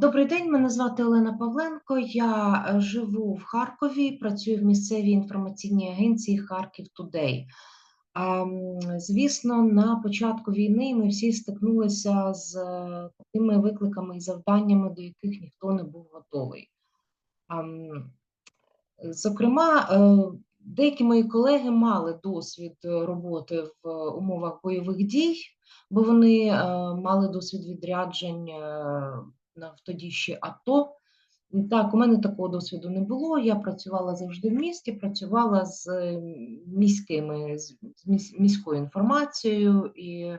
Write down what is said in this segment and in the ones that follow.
Добрий день, мене звати Олена Павленко. Я е, живу в Харкові, працюю в місцевій інформаційній агенції Харків Тудей. Звісно, на початку війни ми всі стикнулися з е, такими викликами і завданнями, до яких ніхто не був готовий. Зокрема, е, деякі мої колеги мали досвід роботи в умовах бойових дій, бо вони мали досвід відряджень в тоді ще АТО. Так, у мене такого досвіду не було. Я працювала завжди в місті, працювала з е, міськими з міською інформацією, і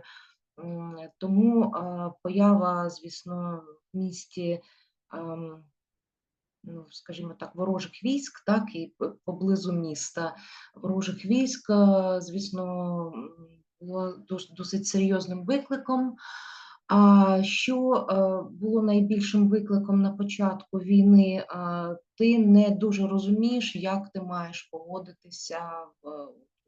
тому е, поява, звісно, в місті. ем, ну, скажімо так, ворожих військ, так, і поблизу міста ворожих військ, е, звісно, було дос- досить серйозним викликом. А що е, було найбільшим викликом на початку війни? Е, Ти не дуже розумієш, як ти маєш поводитися в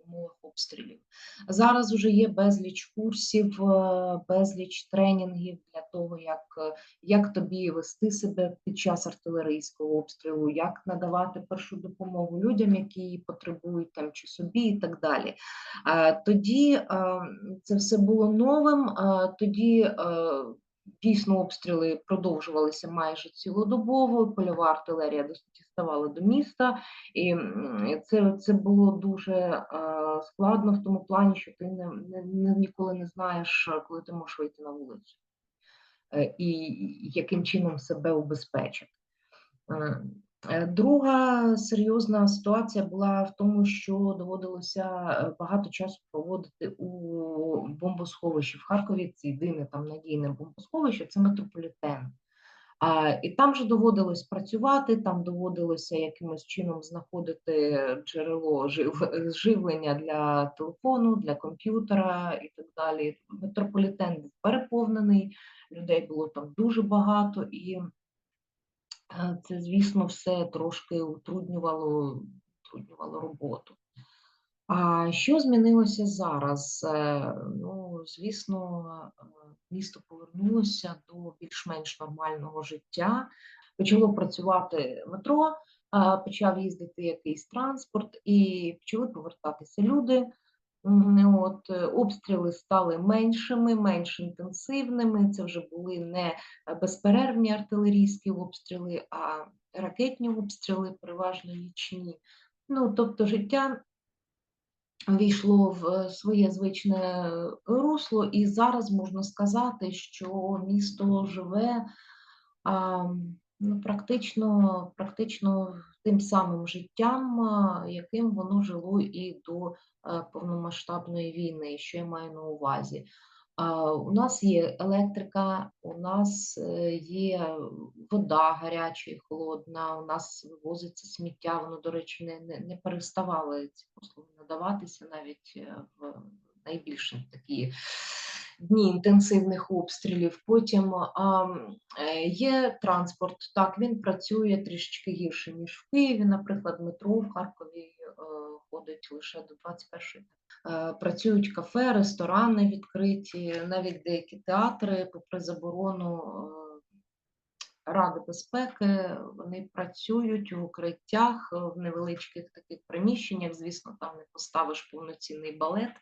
умовах обстрілів. Зараз вже є безліч курсів, е, безліч тренінгів для того, як е, як тобі вести себе під час артилерійського обстрілу, як надавати першу допомогу людям, які її потребують, там чи собі, і так далі. Е, Тоді е, це все було новим. Тоді дійсно обстріли продовжувалися майже цілодобово. Польова артилерія досить діставала до міста, і це, це було дуже е, складно в тому плані, що ти не, не, ніколи не знаєш, е, коли ти можеш вийти на вулицю е, і яким чином себе убезпечити. Е, Друга серйозна ситуація була в тому, що доводилося е, багато часу проводити у бомбосховищі в Харкові. Це єдине там надійне бомбосховище, це метрополітен. А, і там же доводилось працювати, там доводилося якимось чином знаходити джерело жив- живлення для телефону, для комп'ютера і так далі. Метрополітен був переповнений, людей було там дуже багато, і це, звісно, все трошки утруднювало, утруднювало роботу. А що змінилося зараз? Е, Ну, звісно, е, місто повернулося до більш-менш нормального життя. Почало працювати метро, почав їздити якийсь транспорт, і почали повертатися люди. От, е, обстріли стали меншими, менш інтенсивними. Це вже були не е, безперервні артилерійські обстріли, а ракетні обстріли, переважно нічні. Ну, тобто життя війшло в е, своє звичне русло, і зараз можна сказати, що місто живе а, ну, практично, практично тим самим життям, яким воно жило і до е, повномасштабної війни, що я маю на увазі. У нас є електрика, у нас е, є вода гаряча і холодна, у нас вивозиться сміття, воно, до речі, не, не, не переставали ці послуги надаватися навіть е, в найбільші такі дні інтенсивних обстрілів. Потім е, є транспорт, так, він працює трішечки гірше, ніж в Києві, наприклад, метро в Харкові е, ходить лише до 21 Е, Працюють кафе, ресторани відкриті, навіть деякі театри, попри заборону Ради безпеки, вони працюють в укриттях, е, в невеличких таких приміщеннях. Звісно, там не поставиш повноцінний балет,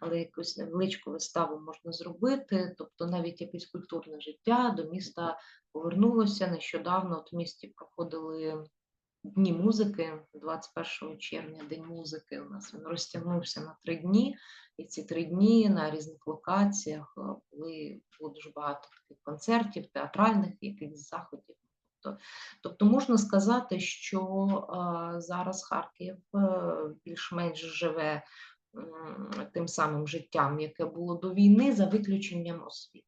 але якусь невеличку виставу можна зробити. Тобто навіть якесь культурне життя до міста повернулося. Нещодавно от в місті проходили Дні музики 21 червня, День музики. У нас він розтягнувся на три дні, і ці три дні на різних локаціях були було дуже багато таких концертів, театральних якихось заходів. Тобто, тобто можна сказати, що е, зараз Харків е, більш-менш живе тим самим життям, яке було до війни, за виключенням освіти.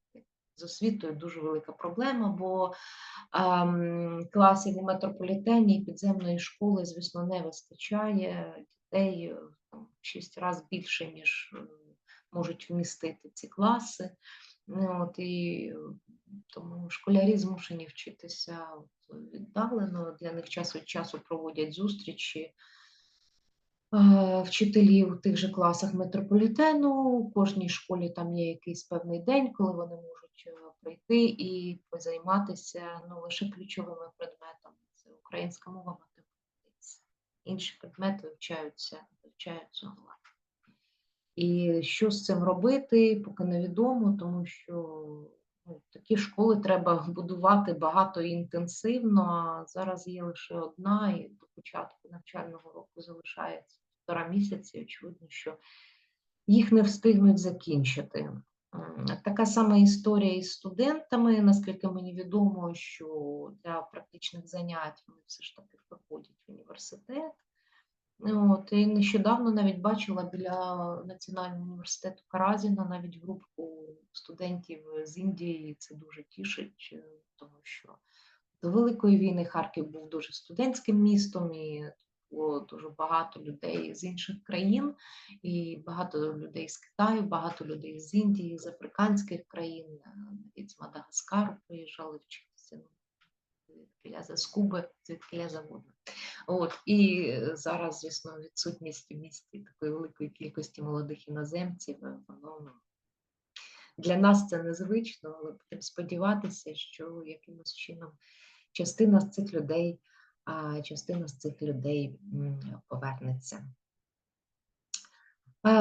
З освітою дуже велика проблема, бо ем, класів у метрополітені і підземної школи, звісно, не вистачає дітей е, в шість разів більше, ніж можуть вмістити ці класи. Ну, от, і е, тому школярі змушені вчитися віддалено. Для них час від часу проводять зустрічі. Е, вчителів у тих же класах метрополітену. У кожній школі там є якийсь певний день, коли вони можуть е, прийти і позайматися ну, лише ключовими предметами. Це українська мова, математика. Інші предмети вивчаються, вивчаються онлайн. І що з цим робити, поки невідомо, тому що такі школи треба будувати багато і інтенсивно. А зараз є лише одна, і до початку навчального року залишається півтора місяці. Очевидно, що їх не встигнуть закінчити. Така сама історія із студентами. Наскільки мені відомо, що для практичних занять вони все ж таки приходять в університет. Ну, От, і нещодавно навіть бачила біля Національного університету Каразіна навіть групку студентів з Індії. Це дуже тішить, е, тому що до Великої війни Харків був дуже студентським містом, і було дуже багато людей з інших країн, і багато людей з Китаю, багато людей з Індії, з африканських країн, навіть з Мадагаскару приїжджали вчитися. Звідкиля за Скуби, звідкиля завгодно. От і зараз, звісно, відсутність в місті такої великої кількості молодих іноземців, воно ну, для нас це незвично, але будемо сподіватися, що якимось чином частина з цих людей, а частина з цих людей повернеться.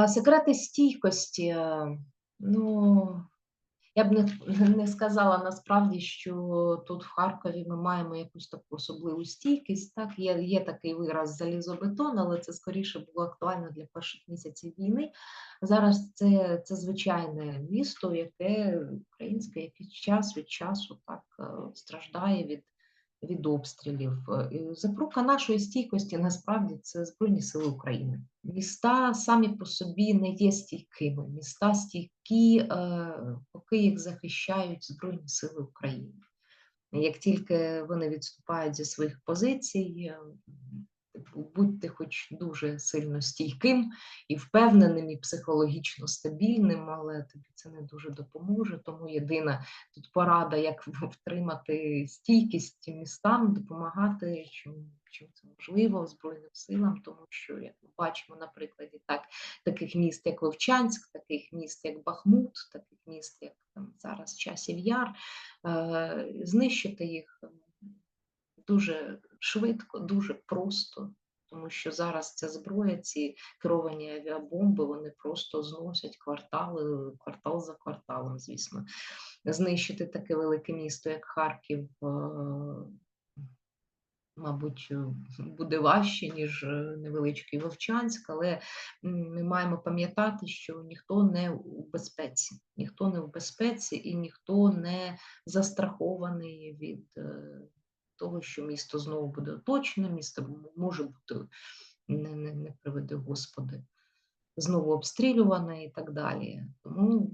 Секрети стійкості. Ну, я б не, не сказала насправді, що тут в Харкові ми маємо якусь таку особливу стійкість. Так, є, є такий вираз залізобетон, але це скоріше було актуально для перших місяців війни. Зараз це, це звичайне місто, яке українське, під час від часу так е, страждає від, від обстрілів. Е, Запрука нашої стійкості насправді це Збройні Сили України. Міста самі по собі не є стійкими. Міста стійкі, е, поки їх захищають Збройні Сили України. Як тільки вони відступають зі своїх позицій, е, типу, будьте хоч дуже сильно стійким і впевненим, і психологічно стабільним, але тобі це не дуже допоможе. Тому єдина тут порада, як втримати стійкість містам, допомагати чим, чим це можливо Збройним силам, тому що, як ми бачимо на прикладі так, таких міст, як Вовчанськ, таких міст, як Бахмут, таких міст, як там, зараз Часів Яр, е, знищити їх дуже швидко, дуже просто. Тому що зараз ця зброя, ці керовані авіабомби, вони просто зносять квартали, квартал за кварталом, звісно. Знищити таке велике місто, як Харків, е, мабуть, е, буде важче, ніж е, невеличкий Вовчанськ, але ми маємо пам'ятати, що ніхто не у безпеці, ніхто не в безпеці і ніхто не застрахований від того, що місто знову буде оточене, місто може бути, не, не, не приведи Господи, знову обстрілюване і так далі. Тому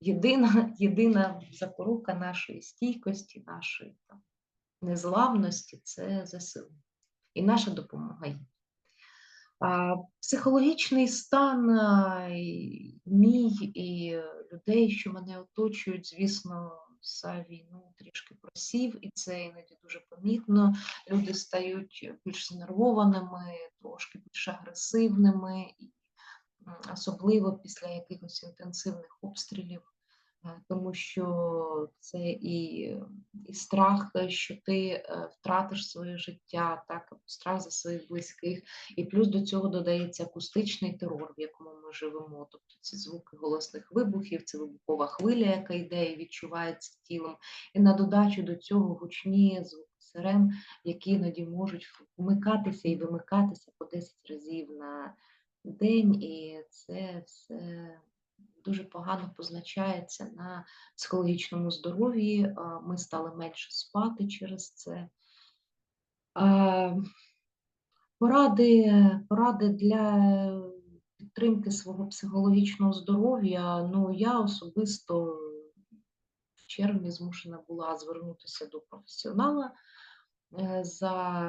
єдина, єдина запорука нашої стійкості, нашої там, незламності це ЗСУ. І наша допомога їм. Психологічний стан і мій і людей, що мене оточують, звісно, за війну трішки просів, і це іноді дуже помітно. Люди стають більш знервованими, трошки більш агресивними, і особливо після якихось інтенсивних обстрілів тому що це і, і страх, е, що ти е, втратиш своє життя, так, страх за своїх близьких, і плюс до цього додається акустичний терор, в якому ми живемо. Тобто ці звуки голосних вибухів, це вибухова хвиля, яка йде і відчувається тілом. І на додачу до цього гучні звуки сирен, які іноді можуть вмикатися і вимикатися по 10 разів на день, і це все дуже погано позначається на психологічному здоров'ї. Ми стали менше спати через це. Поради, поради для підтримки свого психологічного здоров'я. Ну, я особисто в червні змушена була звернутися до професіонала е, за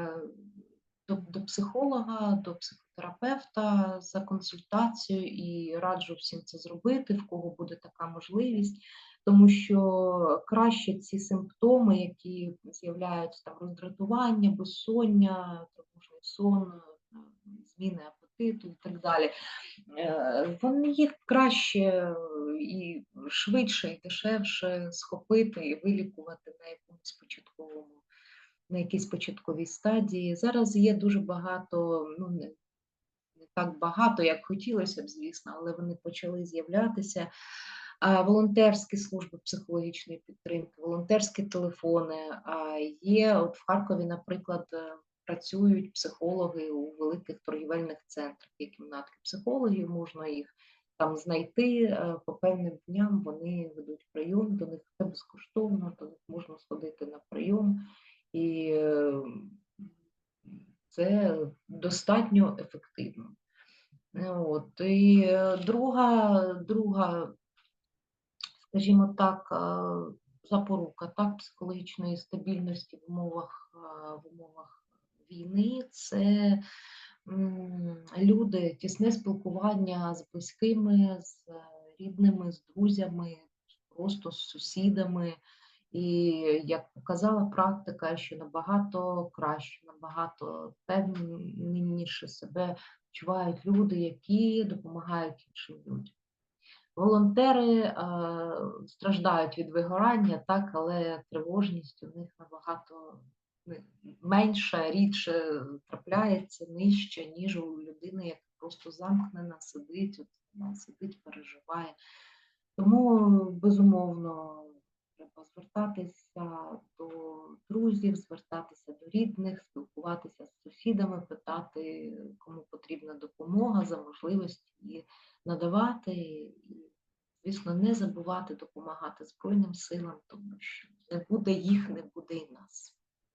до, до психолога, до психотерапевта за консультацією і раджу всім це зробити, в кого буде така можливість, тому що краще ці симптоми, які з'являються там роздратування, безсоння, тривожний сон, зміни апетиту і так далі. Е, Вони їх краще і швидше, і дешевше схопити і вилікувати на якомусь початковому, на якійсь початковій стадії. Зараз є дуже багато, ну так багато, як хотілося б, звісно, але вони почали з'являтися. Волонтерські служби психологічної підтримки, волонтерські телефони. Є от в Харкові, наприклад, е, працюють психологи у великих торгівельних центрах, є кімнатки психологів, можна їх там знайти. е, По певним дням вони ведуть прийом, до них це безкоштовно, до них можна сходити на прийом. І це достатньо ефективно. От. І е, друга, друга, скажімо так, е, запорука так, психологічної стабільності в умовах, е, в умовах війни це люди, тісне спілкування з близькими, з рідними, з друзями, просто з сусідами. І як показала практика, що набагато краще, набагато впевненіше себе відчувають люди, які допомагають іншим людям. Волонтери е, страждають від вигорання, так, але тривожність у них набагато не- менша, рідше трапляється, нижча, ніж у людини, яка просто замкнена, сидить, от сидить, переживає. Тому, безумовно, треба звертатися до друзів, звертатися до рідних, спілкуватися з сусідами, питати, кому потрібна допомога, за можливості її надавати. І, звісно, не забувати допомагати Збройним силам, тому що не буде їх, не буде і нас.